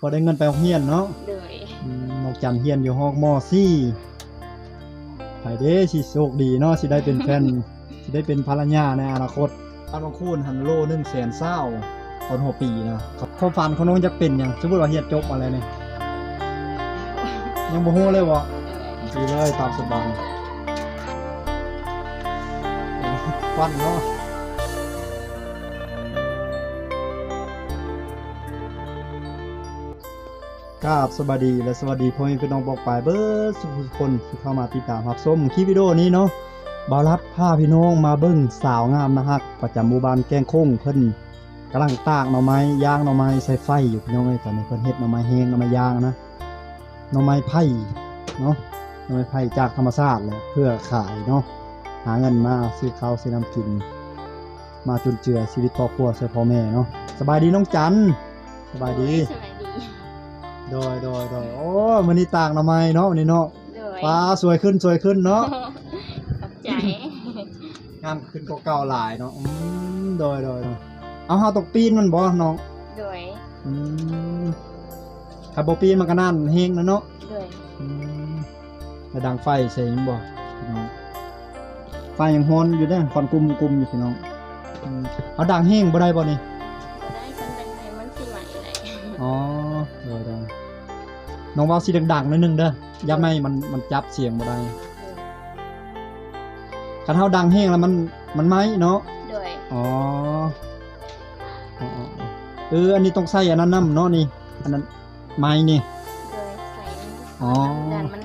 พอได้เงินไปโรงเรียนเนาะโดยอืมนอกจันเรียนอยู่ห้องม .4 ไปเด้สิโชคดีเนาะสิได้เป็นแฟน สิได้เป็นภรรยาในอนาคตอันบางคูณหันโลหนึ่งแสนเศร้าตอนหัวปีนะครับความฝันของน้องจะเป็นหยังสมมติว่าเรียนจบอะไรเนี่ยยังบ่ฮู้เลยวะดีเลยตามสบายควันเนาะ กราบสวัสดีและสวัสดีพ่อแม่พี่น้องบอกปลายเบิร์ดทุกคนที่เข้ามาติดตามรับชมคลิปวิดีโอนี้เนาะบารัดพาพี่น้องมาเบิ้งสาวงามนะฮักประจำหมู่บ้านแกงโค้งเพิ่นกำลังตากหน่อไม้ย่างหน่อไม้ใส่ไฟอยู่พี่น้องเอ้ยตอนนี้เพิ่นเฮ็ดหน่อไม้แห้งหน่อไม้ย่างนะหน่อไม้ไผ่เนาะหน่อไม้ไผ่จากธรรมชาติเลยเพื่อขายเนาะหาเงินมาซื้อข้าวซื้อน้ำกิน มาจุนเจือชีวิตครอบครัวเสื้อพ่อแม่เนาะสบายดีน้องจันสบายดีสบายดี โดยโดยโดยโอ้มันนี่ต่างหน่อไม้เนาะวันนี้เนาะโดยฟ้าสวยขึ้นสวยขึ้นเนาะขอบใจงามขึ้นกว่าเก่าหลายเนาะอืมโดยโดยโดยเอาเฮาตกปีนมันบ่น้องโดยอืมถ้าบ่ปีนมันก็นั่นเฮงนะเนาะโดยอืมแล้วดังไฟใส่ยังบ่พี่น้องไฟยังฮ้อนอยู่เด้อควันกลุ่มๆอยู่พี่น้องอืมเอาดังแห้งบ่ได้บ่นี่ น้องเว้าสิดังๆหนิดนึงเด้ออย่าไม่มันมันจับเสียงบ่ได้คันเฮาดังแห้งแล้วมันมันไหมเนาะโดยอ๋ออ๋ออ๋ออ๋อเอออันนี้ต้องใส่อันนั้นนํเนาะนี่ อันนั้นไม้นี่โดยใส่อ๋อดันมัน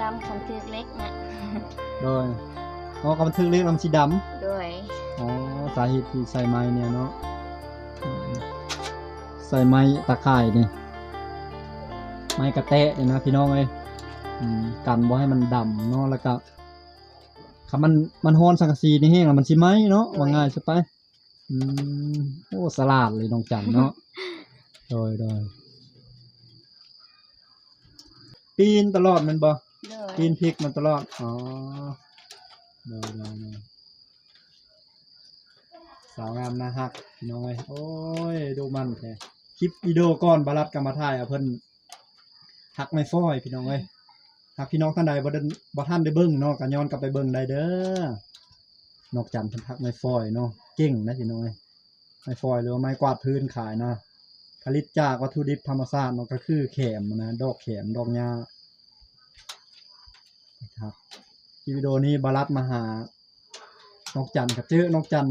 ดำคันทึกเล็กนะโดยอ๋อก็บันทึกเลขลำสีดำโดยอ๋อสาเหตุที่ใส่ไม้เนี่ยเนาะอืมใส่ไม้ตะข่ายนี่ ไม้กระแตะเนี่ยนะพี่น้องเอ้ยอืมกันบ่ให้มันดำเนาะแล้วก็คำมันมันฮ้อนสังกะสีนี่แห้งแล้วมันสิไหมเนาะว่าง่ายซะไปอืมโอ้สลาดเลยน้องจันเนาะโดยโดยปีนตลอดแมันบ่โดยปีนพริกมันตลอดอ๋อโดยโดยโดยสาวงามนะฮักพี่น้องเอ้ยโอ้ยดูมันแท้คลิปวิดีโอก่อนบารัดกรรมาถ่ายเอาเพิ่น ฮักไม่ฟ้อยพี่น้องเอ้ยหากพี่น้องท่านใดบ่ได้บ่ท่านได้เบิ่งเนาะก็ย้อนกลับไปเบิ่งได้เด้อนอกจันเพิ่นฮักไม่ฟ้อยเนาะเก่งนะพี่น้องเอ้ไม่ฟ้อยหรือว่าไม้กวาดพื้นขายนะผลิตจากวัตถุดิบธรรมชาติเนาะก็คือแขมนะดอกแขมดอกหญ้าครับที่วิดีโอนี้บารัดมาหานกจันครับเจอนกจัน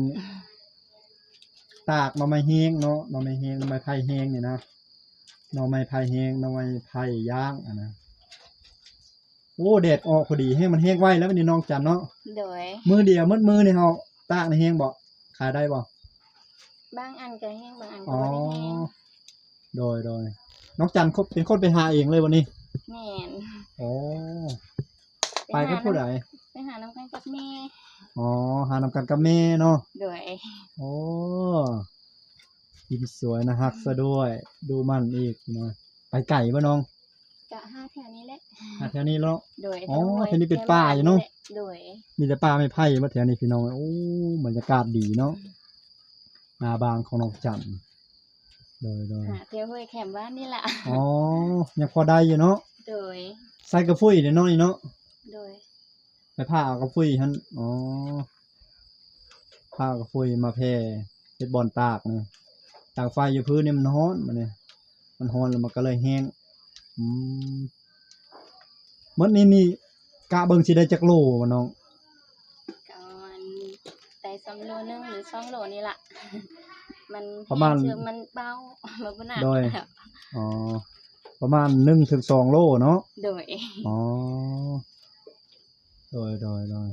ตากหน่อไม้แห้งเนาะหน่อไม้แห้งน่อไม้ไผ่แห้งนี่ยนะ หน่อไม้ไผ่แห้งหน่อไม้ไผ่ย่างอะนะโอ้แดดออกพอดีให้มันแห้งไวแล้ววันนี้น้องจันเนาะโดยมือเดียวมืดมือนี่เฮาตากในแห้งบ่ขายได้บ่บางอันก็แห้งบางอันก็อ๋อบ่ได้แห้งโดยโดยน้องจันเขาเป็นคนไปหาเองเลยวันนี้แม่นโอ้ไปก็ผู้ใดไปหาน้ำกันกับแม่อ๋อหานำกันกับแม่เนาะโดยโอ้ ยิมสวยนะฮักซะด้วย ดูมันอีกเนาะไปไก่ปะน้องกะห้าแถวนี้แหละอะแถวนี้แล้ว โดยอ๋อทั้งหมดแถวนี้เป็นป่าอยู่เนอะโดย มีแต่ป่าไม่ไผ่มาแถวนี้พี่น้อง โอ้บรรยากาศดีเนาะนาบางของน้องจันโดยโดยหาเที่ยวห้วยแคมบ้านนี่ล่ะอ๋อ ยังพอได้อยู่เนาะ โดย ใส่กระฟุ้ยเดี๋ยวน้อยเนาะ โดย ไปผ้าเอากระฟุ้ยฮันอ๋อผ้าเอากระฟุ้ยมาแพร่เฮ็ดบอลตากเนี่ย ตากไฟอยู่พื้นนี่มันร้อนมันเนี่ยมันร้อนแล้วมันก็เลยแห้งอืมมดนี่นี่กะเบิ่งสิได้จักโลวะน้องก็มันได้สองโลนึงหรือสองโลนี่ล่ะ มันประมาณแห้งเชื่อมันเบามันบ่หนักโดยอ๋อประมาณหนึ่งถึงสองโลเนาะโดยอ๋อโดยโดยโดย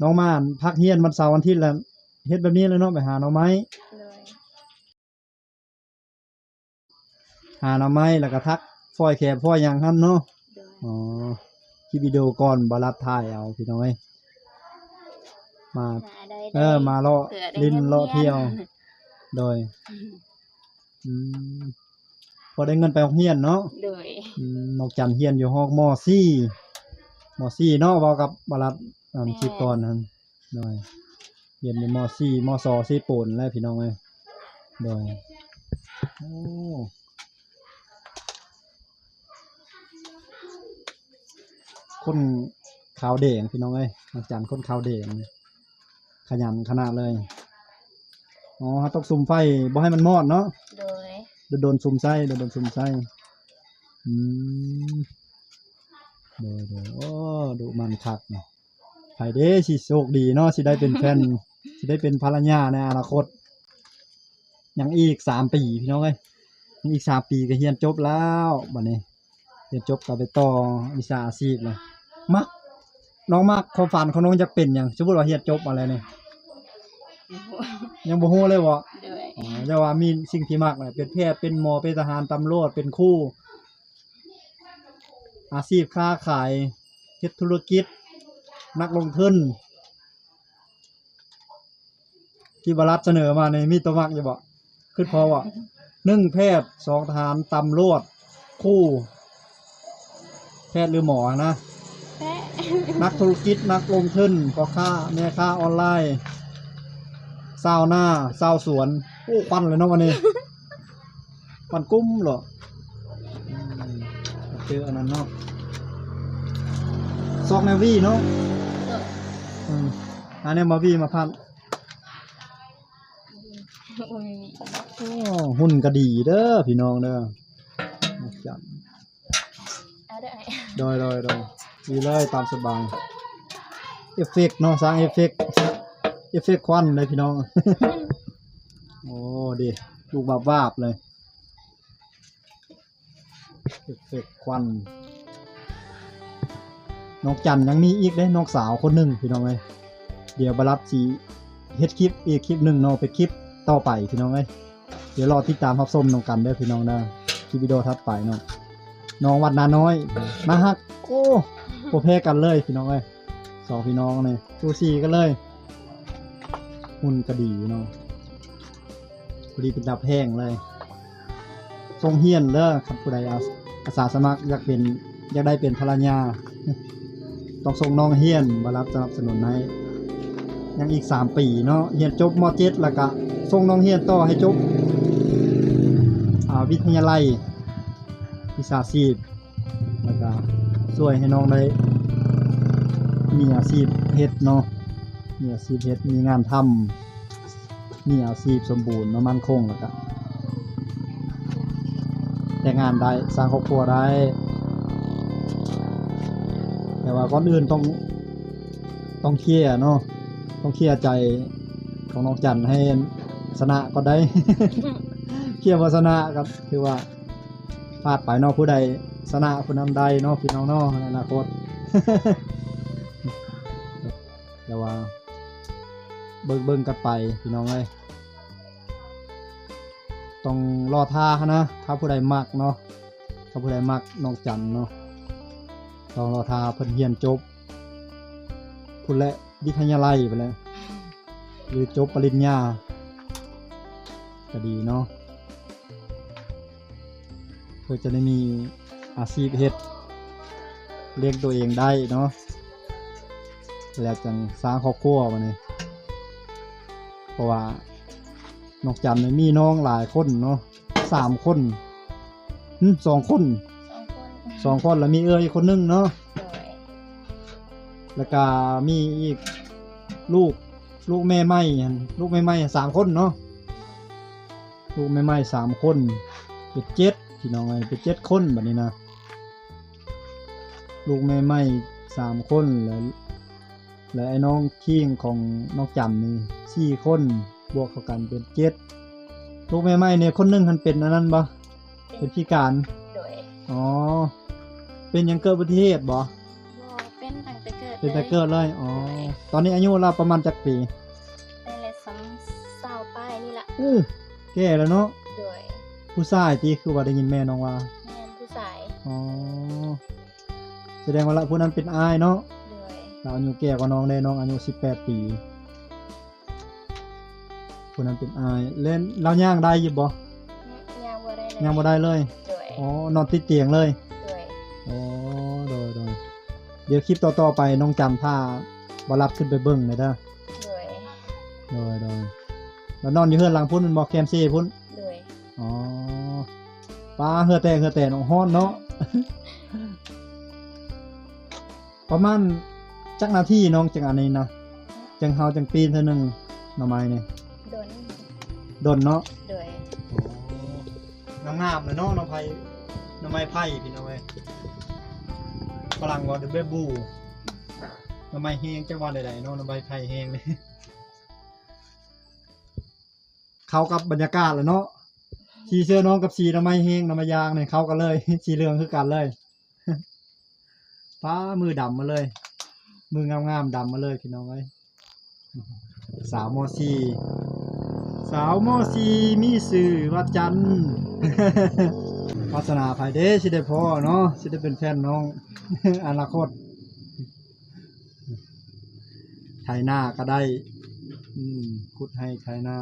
น้องมานพักเฮียนวันเสาร์วันอาทิตย์แล้วเฮ็ดแบบนี้เลยเนาะไปหาหน่อไม้โดย หาหน่อไม้แล้วก็ทักฟอยแขบฟอยหยังหั่นเนาะโดยอ๋อคลิปวิดีโอก่อนบ่รับถ่ายเอาพี่น้องเอ้ยมา หาได้เออมาเลาะเผื่อได้ลิ้นงิเลาะเที่ยวรีนโดย อืมพอได้เงินไปโรงเรียนเนาะ โดยอืมนอกจันเรียนอยู่ห้องม .4 ม .4 เนาะเว้ากับบารัดอ่านคลิปก่อนนั่นโดยเรียนอยู่ม .4 ม .2 4ปูนแล้วพี่น้องเอ้ยโดยโอ้ คนขาวแดงพี่น้องเอ้ยน้องจันคนขาวแดงขยันขนาดเลยอ๋อต้องซุ่มไฟบ่ให้มันมอดเนาะโดยโดนโดนซุ่มไส้โดนโดนซุ่มไส้อืมโดยโดยโอ้ดูมันคักเนาะไผเด้สิโชคดีเนาะสิได้เป็นแฟนสิได้เป็นภรรยาในอนาคตยังอีกสามปีพี่น้องเอ้ยยังอีกสามปีก็เรียนจบแล้วบัดนี้เรียนจบก็ไปต่อวิชาอาชีพเลย มักน้องมักความฝันของน้องจะเป็นหยังสมมุติว่าเรียนจบอะไรเนี่ยยังบ่ฮู้เลยบ่โดยอ๋อแต่ว่ามีสิ่งที่มักเลยเป็นแพทย์เป็นหมอเป็นทหารตำรวจเป็นครูอาชีพค้าขายเฮ็ดธุรกิจ นักลงทุนที่บรัฐเสนอมาในมีตัวมักอยู่บ่ขึ้นพอบ่หนึ่งแพทย์สองทหารตำรวจครู่ แพทย์หรือหมอนะแพะ นักธุรกิจนักลงทุนพ่อค้าแม่ค้าออนไลน์สาวหน้าสาวสวนโอ้ปันเลยเนาะวันนี้ปันกุ้มเหรออืมเจออันนั้นเนาะซอกแนววี่เนาะโดยอืมอันนี้มาวี่มาพันอุ้ยโอ้หุ่นก็ดีเด้อพี่น้องเด้อจัดเอาได้ โดยโดยโดย ดีเลยตามสบาย เอฟเฟกต์เนาะสร้างเอฟเฟกต์เอฟเฟกต์ควันเลยพี่น้อง โอ้ดีลูกบาบวาบเลย เอฟเฟกต์ควันนอกจันยังมีอีกเด้นอกสาวคนหนึ่งพี่น้องเอ้ยเดี๋ยวบรับสีเฮ็ดคลิปอีกคลิปหนึ่งเนาะเป็นคลิปต่อไปพี่น้องเอ้ยเดี๋ยวรอติดตามรับชมน้องกันเด้พี่น้องเด้อคลิปวิดีโอถัดไปเนาะน้องวัดนาน้อยมาฮัก โอ้โปรเพกันเลยพี่น้องเอ้ยสองพี่น้องเนี่ยสูสีกันเลย หุ่นก็ดีเนาะพอดีเป็นดับแห้งเลย ทรงเฮียนเด้อครับผู้ใดอาสอาสาสมัครอยากเป็นอยากได้เป็นภรรยา ต้องส่งน้องเฮียนมารับสนับสนุนให้ยังอีกสามปีเนาะเฮียนจบมเจ็ดแล้วก็ส่งน้องเฮียนต่อให้จบอ่าวิทยาลัยวิชาชีพ ช่วยให้น้องได้ มีอาชีพเฮ็ดเนาะมีอาชีพเฮ็ดมีงานทำมีอาชีพสมบูรณ์มามั่นคงแล้วก็แต่งงานได้สร้างครอบครัวได้ แต่ว่าก่อนอื่นต้องต้องเคลียร์เนาะต้องเคลียร์ใจของน้องจันให้ชนะก็ได้ เคลียร์วาชนะครับคือว่าพลาดไปนาะผู้ใด ชนะผู้นั้นใดเนาะพี่น้องเนาะในอนาคตแต่ว่า เบิ่งเบิ่งกันไปพี่น้องเอ้ยต้องรอท่านะ ถ้าผู้ใดมักเนาะถ้าผู้ใดมักน้องจันเนาะต้องรอท่าเพิ่นเรียนจบพุ่นและวิทยาลัยไปเลยหรือจบปริญญาก็ดีเนาะเพื่อจะได้มี อาชีพเฮ็ดเลี้ยงตัวเองได้เนาะแล้วจังสร้างครอบครัวมาเนี่ยเพราะว่านอกจากนี้มีน้องหลายคนเนาะสามคนหึสองคนสองคนสองคนแล้วมีเอื้ออีกคนหนึงเนาะโดยแล้วก็มีอีกลูกลูกแม่ไม้หั่นลูกแม่ไม้สามคนเนาะลูกแม่ไม้สามคน เป็นเจ็ดพี่น้องไงเป็นเจ็ดคนแบบนี้นะ ลูกแม่ไม้สามคนแล้วและไอ้น้องคิงของน้องจันนี่สี่คนบวกเข้ากันเป็นเจ็ดลูกแม่ไม้เนี่ยคนหนึงคันเป็นอันนั้นบ่เป็นพิการโดยอ๋อ เป็นหยังเกิดอุบัติเหตุบ่บ่เป็นตั้งแต่เกิดเป็นแต่เกิดเลยอ๋อตอนนี้อายุเราประมาณจักปีได้เลยสองสาวป้ายนี่ล่ะอู้แก่แล้วเนาะโดยผู้ชายตีคือว่าได้ยินแม่น้องว่าแม่นผู้ชายอ๋อ แสดงว่าละผู้นั้นเป็นอายเนาะโดยเราอายุแก่กว่าน้องได้น้องอายุ18 ปีผู้นั้นเป็นอายเล่นเราย่างได้อยู่บ่ย่างบ่ได้เลยย่างบ่ได้เลยโดยอ๋อนอนติดเตียงเลยโดยอ๋อโดยโดยเดี๋ยวคลิปต่อๆไปน้องจำท่าบรับขึ้นไปเบิ่งเลยเด้อโดยโดยโดยแล้วนอนอยู่เฮือนหลังพุ่นมันบอกแคมซี่พุ่นโดยอ๋อปลาเหือแต่เหือแต่น้องฮ้อนเนาะ ประมาณจักนาทีน้องจังอันนี้นะจังเฮาจังปีนเท่านึงหน่อไม้นี่โดนดนเนาะโดยงามๆเลยเนาะหน่อไผ่หน่อไม้ไผ่พี่น้องเอ้ยฝรั่งว่า the babu หน่อไม้แห้งจังว่าใดๆเนาะหน่อไม้ไผ่แห้งนี่เข้ากับบรรยากาศเลยเนาะสีเสื้อน้องกับสีหน่อไม้แห้งหน่อไม้ยางเนี่ยเข้ากันเลยสีเหลืองคือกันเลย ฟ้ามือดำมาเลย มืองามๆดำมาเลยพี่น้องเอ้ยสาวโมอซีสาวโมอซีมีสื่อว่าจันทร์วาสนาภายเด้สิได้พ่อเนาะสิได้เป็นแฟนน้องอนาคตไถนาก็ได้ อืมขุดให้ไถนา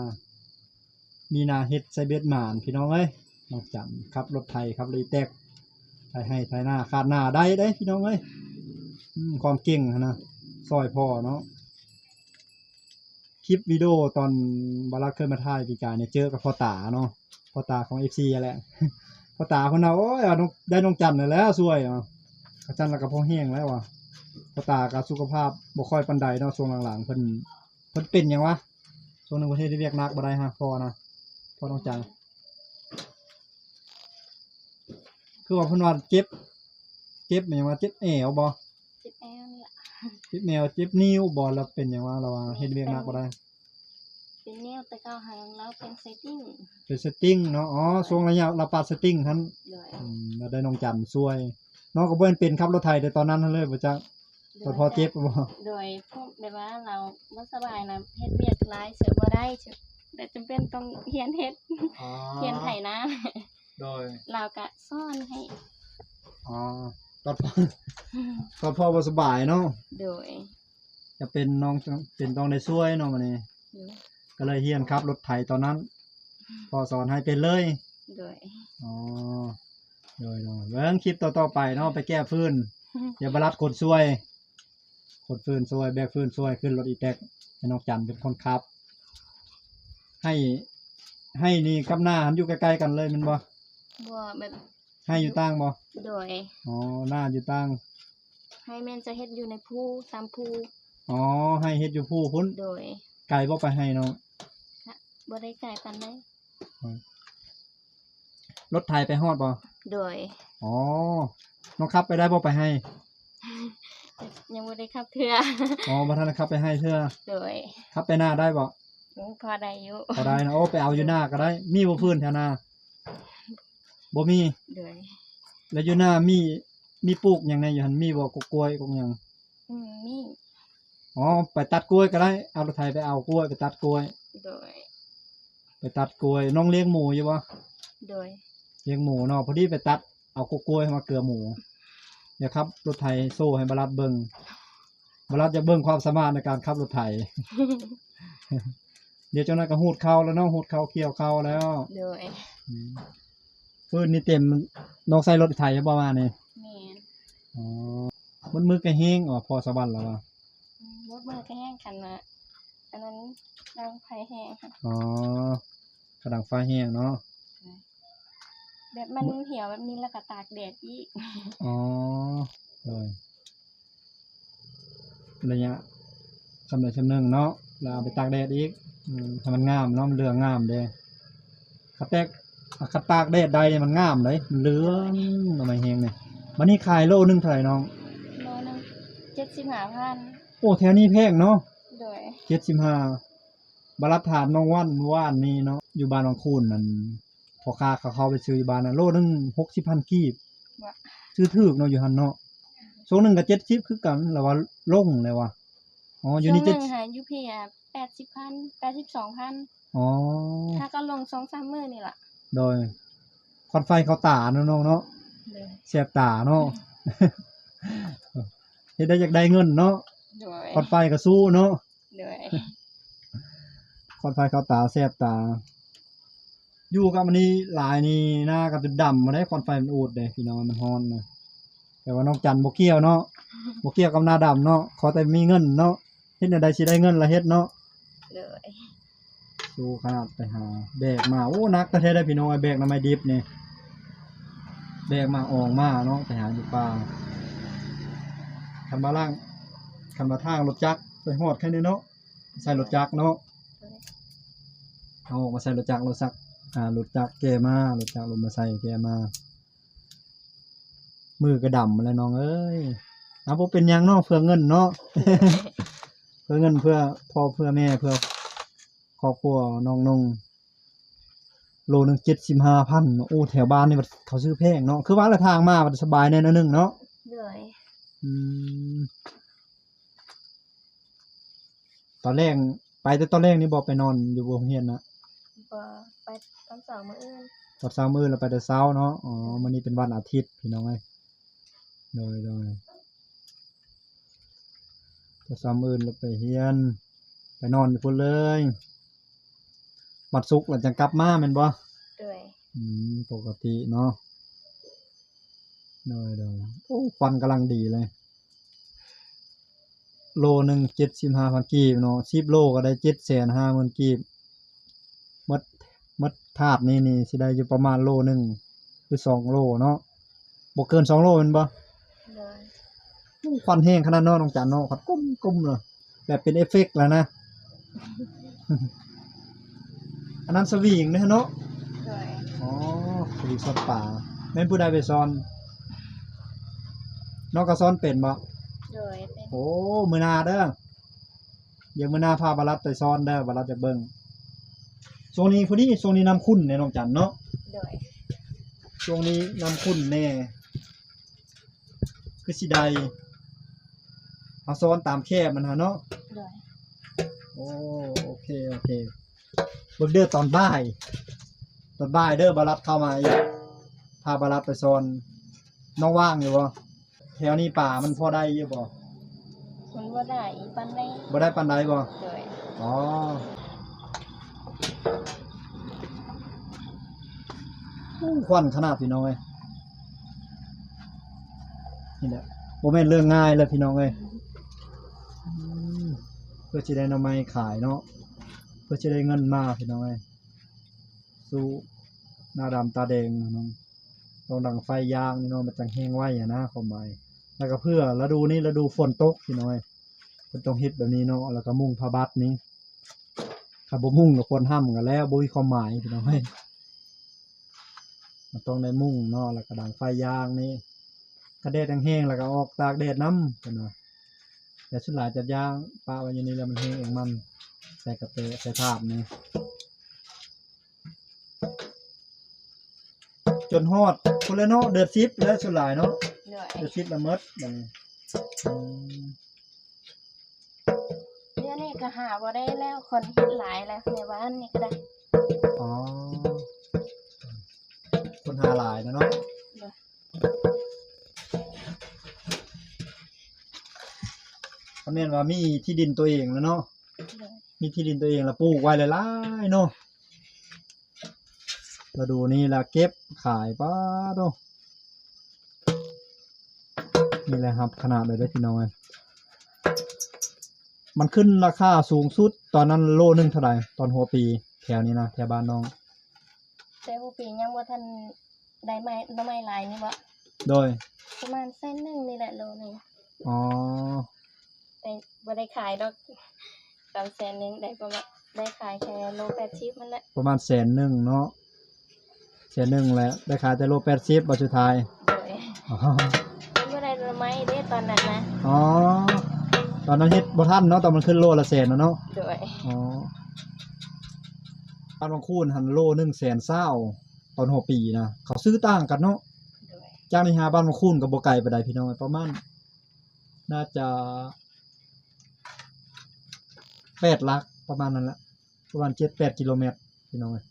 มีนาเฮ็ดใส่เบ็ดหมานพี่น้องเอ้ยนอกจากขับรถไถครับรีแตก ไถให้ไถนาขาดหน้าได้ได้พี่น้องเอ้ยความเก่งนะซอยพ่อเนาะคลิปวิดีโอตอนบารักเคยมาถ่ายปีกายเนี่ยเจอกับพ่อตาเนาะพ่อตาของเอฟซีแหละพ่อตาคนน่ะโอ้ยเอาน้องได้น้องจันเลยแล้วสวยอะจันแล้วก็พ่อแห้งแล้วว่ะพ่อตาก็สุขภาพบ่ค่อยปานใดเนาะช่วงหลังๆเพิ่นเพิ่นเป็นยังวะช่วงหนึ่งประเทศที่เรียกนักบ่ได้ฮะพ่อนะพ่อน้องจัน คือว่าเพิ่นว่าเจ็บ เจ็บหยังว่าเจ็บแอวบ่จิบแอลนี่ล่ะเจ็บแนวเจ็บนิ้วบ่แล้วเป็นหยังว่าเราว่าเฮ็ดเรียกนักบ่ได้เป็นแนวแต่เก้าหางแล้วเป็นเซตติ้งเป็นเซตติ้งเนาะ อ๋อช่วงระยะเราปาดเซตติ้งทันโดยอืมแล้วได้น้องจันสวย น้องก็บ่เป็นขับรถไทยแต่ตอนนั้นนั่นเลยบ่จักตอนพอเจ็บบ่ โดยพวกแบบว่าเราบ่สบายนะเฮ็ดเวียกหลายเสือบ่ได้เสือแต่จำเป็นต้องเฮียนเฮ็ดเฮียนไถนะ โดยเราก็ซ่อนให้อ๋อตอนพ่อตอนพ่อบ่สบายเนาะโดยจะเป็นน้องเป็นต้องได้ช่วยเนาะมื้อนี้โดยก็เลยเฮียนขับ รถไถตอนนั้นพ่อสอนให้เป็นเลยโดยอ๋อโดยโดยเบิ่งคลิปต่อๆไปเนาะไปแก้ฟืนอย่าบารัดคนช่วย คนฟืนช่วย แบกฟืนช่วยขึ้นรถอีแตกให้น้องจันเป็นคนขับ ให้ให้นี่กับหน้าหันอยู่ใกล้ๆกันเลยแมันบ่ บ่แบบให้อยู่ตั้งบ่โดย อ๋อหน้าอยู่ตั้งให้แม่นจะเฮ็ดอยู่ในภูตามภูอ๋อ ให้เฮ็ดอยู่ผู้พุ่นโดยไก่บ่ไปให้เนาะบ่ได้ไกลปานใดรถไถไปฮอดบ่โดย อ๋อ น้องขับไปได้บ่ไปให้ ยังบ่ได้ขับเทื่ออ๋อบ่ทันได้ขับไปให้เทื่อโดยขับไปหน้าได้บ่พอได้อยู่ก็ได้นะโอ้ไปเอาอยู่หน้าก็ได้ มีบ่พื้นแถวหน้า บ่มีโดยแล้วอยู่หน้ามีมีปลูกหยังในอยู่หั่นมีบ่กกล้วยกกหยังอืมมีอ๋อไปตัดกล้วยก็ได้เอารถไถไปเอากล้วยไปตัดกล้วย โดยไปตัดกล้วยน้องเลี้ยงหมูอยู่บ่โดยเลี้ยงหมูเนาะพอดีไปตัดเอากกล้วยมาเกลือหมูเดี๋ยวครับรถไถโซ่ให้บารัดเบิ่งบารัดจะเบิ่งความสามารถในการขับรถไถ เดี๋ยวเจ้านั้นก็หูดเข้าแล้วเนาะหูดเข้าเกี่ยวเข้าแล้วโดยอืม ฟืนนี่เต็มน้องใส่รถไถประมาณนี้แม่นอ๋อมันมือก็แห้งอ๋อพอสะบันแล้วว่ะอืมรถมือก็แห้งกันนะอันนั้นดังไฟแห้งค่ะ อ๋อกระดังไฟแห้งเนาะแบบมันเหี่ยวแบบนี้แล้วก็ตากแดดอีกอ๋อเลยระยะสำเร็จสำเนึงเนาะแล้วเอาไปตากแดดอีกอืมให้มันงามเนาะมันเหลืองงามเด้ขัดแตก ขัดตากแดดได้เนี่ยมันงามเลยมันเหลืองทำไมแห้งเนี่ยมันนี่ขายโลนึงเท่าไหร่น้องโลนึงเจ็ดสิบห้าพันโอ้แถวนี้แพงเนาะโดยเจ็ดสิบห้าบารัดถามน้องว่านว่านนี่เนาะอยู่บ้านของคูนนั่นพอค้าเขาเข้าไปซื้ออยู่บ้านน่ะโลนึงหกสิบพันกีบว่าซื้อถูกเนาะอยู่หันเนาะโซนหนึ่งกับเจ็ดสิบคือกันแล้วว่าลงเลยว่ะอ๋ออช่ยู่วงนี่หเจ็ดนึ่งหายูพีอะแปดสิบพันแปดสิบสองพันอ๋อถ้าก็ลงสองสามมื้อนี่ล่ะ โดยควันไฟเขาตาเนาะน้องเนาะโดยเสียบตาเนาะเฮ็ดได้อยากได้เงินเนาะโดยควันไฟก็สู้เนาะโดยควันไฟเขาตาเสียบตา อยู่กับอันนี้หลายนี่หน้ากับดำมาได้ควันไฟมันอูดเด้พี่น้องมันฮ้อนนะแต่ว่าน้องจันบ่เกี่ยวเนาะบ่เกี่ยวกับหน้าดำเนาะขอแต่มีเงินเนาะเฮ็ดแนวใดสิได้เงินละเฮ็ดเนาะโดย สูขนาดไปหา แบกมา โอ้นักกระเทได้พี่น้องแบกน้ำไม้ดิบเนี่ยแบกมาอองมาเนาะไปหาอยู่ป่าคันมาล่างคันมาทางรถจักรไปฮอดแค่นี้เนาะใส่รถจักรเนาะเอาออกมาใส่รถจักรรถซักอ่ารถจักรแกมารถจักรลงมาใส่แกมา มือกระดำเลยน้องเอ้ยเอาบ่เป็นยังเนาะเพื่อเงินเนาะเพื่อเงินเพื่อพ่อเพื่อแม่เพื่อ ครอบครัวน้องนงโลหนึงเจ็ดสิบห้าพันโอ้แถวบ้านนี่มันเขาซื้อแพงเนาะคือว่าละทางมามันสบายแน่นอนหนึงเนาะโดยอืมตอนแรกไปแต่ตอนแรกนี่บอกไปนอนอยู่โรงเรียนนะบ่ไปตอนเสาร์มื้ออื่นตอนเช้ามืดเราไปแต่เช้าเนาะอ๋อมันนี้เป็นวันอาทิตย์พี่น้องเอ้ยโดยโดยตอนเช้ามืดเราไปเรียน ไปนอนอยู่พุ่นเลย วันศุกร์เราจะกลับมาแม่นบ่โดยอืมปกติเนาะโดยโดยโอ้ควันกำลังดีเลย โลหนึ่งเจ็ดสิบห้าพันกีบเนาะสิบโลก็ได้เจ็ดแสนห้าหมื่นกีบหมดหมดถาดนี่นี่สิได้อยู่ประมาณโลหนึ่งคือสองโลเนาะบ่เกินสองโลแมันบ่โดยโอ้ควันแห้งขนาดเนาะน้องจันเนาะควันกุ้มกุ้มเลยแบบเป็นเอฟเฟกต์แล้วนะ อันนั้นสวิงนะเนาะโดยอ๋อสวิงสอดป่าแม่นผู้ใดไปซ้อนนอกก็ซ้อนเป็นบ่โดยเป็นโอ้มือหนาเด้อเดี๋ยวมือหนาพาบารัดไปซ้อนเด้อบารัดจะเบิ่งช่วงนี้พอดีช่วงนี้น้ำขุ่นในน้องจันเนาะโดยช่วงนี้น้ำขุ่นแน่คือสิใดเอาซ้อนตามแคบมันหาเนาะโดยโอ้โอเค โอเค เบิ่งเด้อตอนบ่าย ตอนบ่ายเด้อบารัดเข้ามาอีกพาบารัดไปซ้อนน้องว่างอยู่บ่แถวนี้ป่ามันพอได้อยู่บ่มันบ่ได้อีปานใดบ่ได้ปานใดบ่โดยอ๋ออู้ควันขนาดพี่น้องเอ้ยนี่แหละโมเมนเรื่องง่ายเลยพี่น้องเอ้ยอืมเพื่อจะได้หนำไม้ขายเนาะเพื่อจะได้เงินมาพี่น้องเอ้ยสู้หน้าดำตาแดงน้องต้องดังไฟยางนี่เนาะมันจังแห้งไว้อะนะความหมายแล้วก็เพื่อฤดูนี้ฤดูฝนตกพี่น้องเอ้ยมันต้องฮ็ดแบบนี้เนาะแล้วก็มุ่งผ้าบัดนี้ถ้าบ่มุ่งกับคนห้ามกันแล้วบ่มีความหมายพี่น้องเฮ้ยมันต้องได้มุ่งเนาะแล้วก็ดังไฟยางนี่กระเด็ดแห้งๆแล้วก็ออกตากแดดน้ำพิ่นว่าแต่สุดหลายจะยางปลาไว้อย่างนี้แล้วมันแห้งเองมัน ใส่กระเตะใส่ถาดนี่จนฮอดพุ่นแล้วเนาะเดือดซิปแล้วสุดหลายเนาะโดยเดือดซิปละเมิดบัดนี้อืมเดี๋ยวนี้ก็หาบ่ได้แล้วคนเฮ็ดหลายแล้วในบ้านนี่ก็ได้อ๋อคนหาหลายนะเนาะคำเน้นว่ามีที่ดินตัวเองแล้วเนาะโดย มีที่ดินตัวเองแล้วปลูกไว้หลายๆเนาะเราดูนี่ละเก็บขายป้าโตนี่แหละครับ ขนาดเลยได้อพี่น้องเอ้ยมันขึ้นราคาสูงสุด ตอนนั้นโลหนึงเท่าไหร่ตอนหัวปีแถวนี้นะแถวบ้านน้องแต่ผู้ปียังบ่ทันได้ไม้หน่อไม้หลายนี่บ่โดยประมาณเส้นหนึงนี่แหละโลหนึงอ๋อแต่บ่ได้ขายดอก สามแสนหนึงได้ประมาณได้ขายแค่โล80มันแหละประมาณแสนหนึ่งเนาะแสนหนึ่งแหละได้ขายแต่โลแปดสิบบาทสุดท้ายโดยอ๋อบ่ได้หน่อไม้เด้ตอนนั้นนะอ๋อตอนนั้นเฮ็ดบ่ทันเนาะตอนมันขึ้นโลละแสนแล้วเนาะโดยอ๋อบ้านบางคูนหันโลหนึ่งแสนเศร้าตอนหัวปีนะเขาซื้อต่างกันเนาะ โดยจากนี้หาบ้านบางคูนกับบ่ไกลไปไดพี่น้องประมาณ น่าจะ แปดลักประมาณนั้นละประมาณเจ็ดแปดกิโลเมตรพี่น้องเอ้ย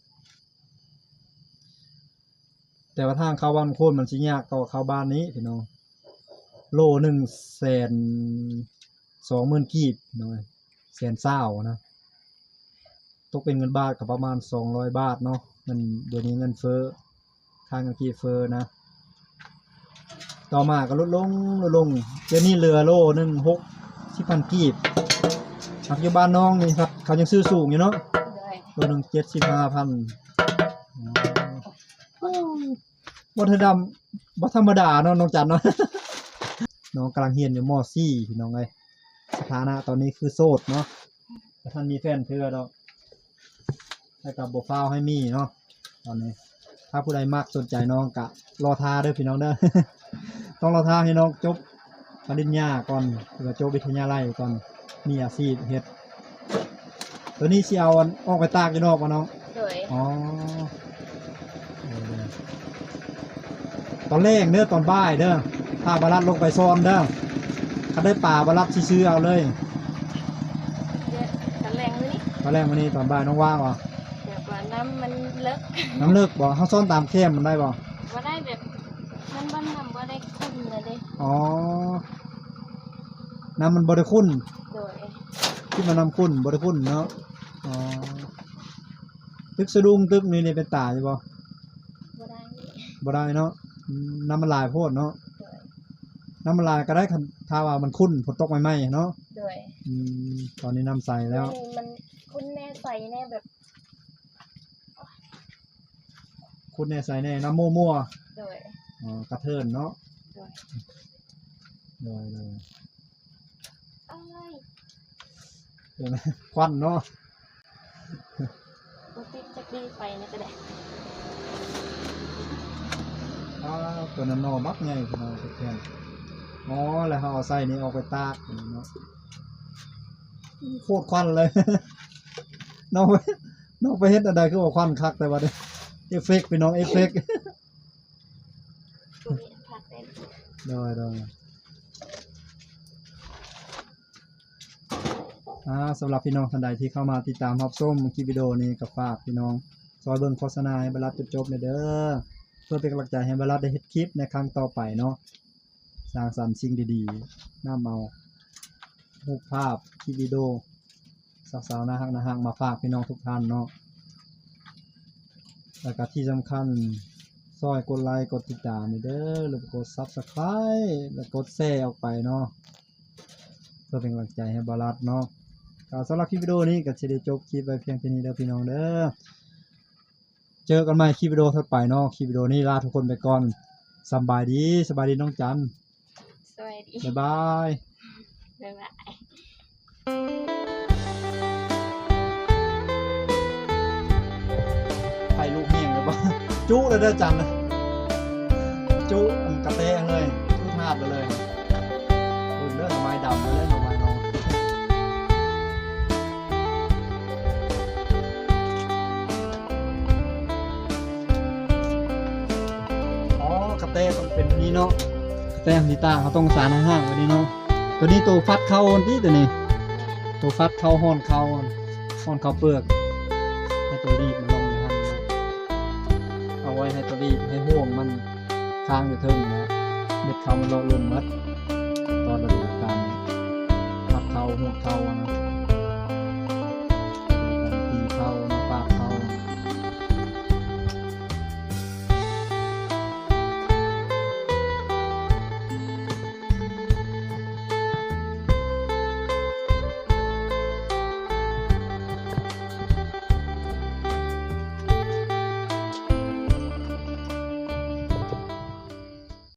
แต่ว่าทางเข้าบ้านบางคูนมันสิยากกว่าเข้าบ้านนี้พี่น้อง โลหนึ่งแสนสองหมื่นกีบพี่น้องเอ้ยแสนเศร้านะตกเป็นเงินบาทกับประมาณสองร้อยบาทเนาะเงินเดี๋ยวนี้เงินเฟ้อค่าเงินกีบเฟ้อนะ ต่อมาก็ลดลงลดลงเดี๋ยวนี้เหลือโลหนึ่งหกสิบพันกีบ ปัจจุบันน้องนี่ครับ เขายังซื้อสูงอยู่เนาะโดยโลหนึ่งเจ็ดสิบห้าพันบ่ธรรมดาบ่ธรรมดาเนาะน้องจันเนาะ น้องกำลังเรียนอยู่ม .4 พี่น้องเอ้ยสถานะตอนนี้คือโสดเนาะบ่ทันมีแฟนเทื่อดอกแล้วก็บ่ฟ้าวให้มีเนาะตอนนี้ ถ้าผู้ใดมักสนใจน้องกะรอทาเด้อพี่น้องเด้อ ต้องรอทาให้น้องจบปริญญาก่อนหรือว่าจบวิทยาลัยก่อน มีอาชีพเฮ็ดตัวนี้สิเอาอันออกไปตากอยู่นอกบ่น้องโดยอ๋อเออตอนแรกเด้อตอนบ่ายเด้อถ้าบารัดลงไปซ้อนเด้อถ้าได้ป่าบารัดซื้อๆเอาเลยเดี๋ยวกันแรงมื้อนี้ตอนแรกวันนี้ตอนบ่ายน้องว่างวะเดี๋ยวว่าน้ำมันเลิกน้ำเลิกบ่เฮาซ้อนตามเข้มมันได้บ่บ่ได้แบบมันบ่นำบ่ได้คุ้นเลยเด้อ๋อน้ำมันบ่ได้ขุ่นโดย ที่มันน้ำขุ่นบ่ได้ขุ่นเนาะอ๋อตึกสะดุ้งตึกนี่นี่เป็นตาใช่บ่บ่ได้บ่ได้เนาะอืมน้ำมันลายโพดเนาะโดยน้ำมันลายก็ได้คันถ้าว่ามันขุ่นฝนตกใหม่ๆเนาะโดยอืมตอนนี้น้ำใสแล้ว มันมันคุ้นแน่ใสแน่แบบขุ่นแน่ใสแน่น้ำมั่วโดยๆอ๋อกระเทินเนาะโดยโดยเลยอ้ายเห็นไหม ควันเนาะบ่ติดจักดีไปนี่ก็ได้อ้าวตัวนั้นเนอบักใหญ่พี่น้องเพื่อนอ๋อแล้วเขาเอาใส่นี่ออกไปตากเนาะโคตรควันเลยน้องไปน้องไปเฮ็ดอะไรคือว่าควันคักแต่ว่าเด้อเอฟเฟกต์พี่น้องเอฟเฟกต์บ่มีผักได้โดยโดยอ่า สำหรับพี่น้องท่านใดที่เข้ามาติดตามรับชมคลิปวิดีโอนี้ก็ฝากพี่น้อง ซอยเบิ่งโฆษณาให้บรรลัดจนจบเลยเด้อเพื่อเป็นกำลังใจให้บรรลัดได้เฮ็ดคลิปในครั้งต่อไปเนาะสร้างสรรค์สิ่งดีๆนำเอารูปภาพคลิปวิดีโอสาวๆน่าฮักน่าฮักมาฝากพี่น้องทุกท่านเนาะแล้วก็ที่สำคัญซอยกดไลค์กดติดตามนี่เด้อแล้วก็กด Subscribe แล้วกดแชร์ออกไปเนาะเพื่อเป็นกำลังใจให้บารัดเนาะ ก็สำหรับคลิปวิดีโอนี้ก็จะได้จบคลิปไปเพียงเท่านี้เด้อพี่น้องเด้อเจอกันใหม่คลิปวิดีโอถัดไปเนาะคลิปวิดีโอนี้ลาทุกคนไปก่อนสำบายดีสบายดีน้องจันสวัสดีบ๊ายบายบ๊ายบายไข่ลูกเมียงกับจุเลยเด้อจันนะจุอันกระเตงเลยจุทาดไปเลยอุ่นเด้อหน่อไม้ดำไปเลยหน่อ ไม้น้องอ๋อกระเต้ต้องเป็นนี้เนาะกระเต้ของนิต้าเขาต้องสารห่างๆไว้นี่เนาะตัวนี้ตัวฟัดเข้าที่ตัวนี้ ตัวฟัดเข้าห้อนเข้าห้อนเข้าเปลือกให้ตัวรีบมันลงอยู่หันเอาไว้ให้ตัวรีบให้ห่วงมันค้างอยู่เทิงนะเม็ดเขามันลงลงมัดตอนฤดูกาลฟัดเข้าห่วงเข้านะ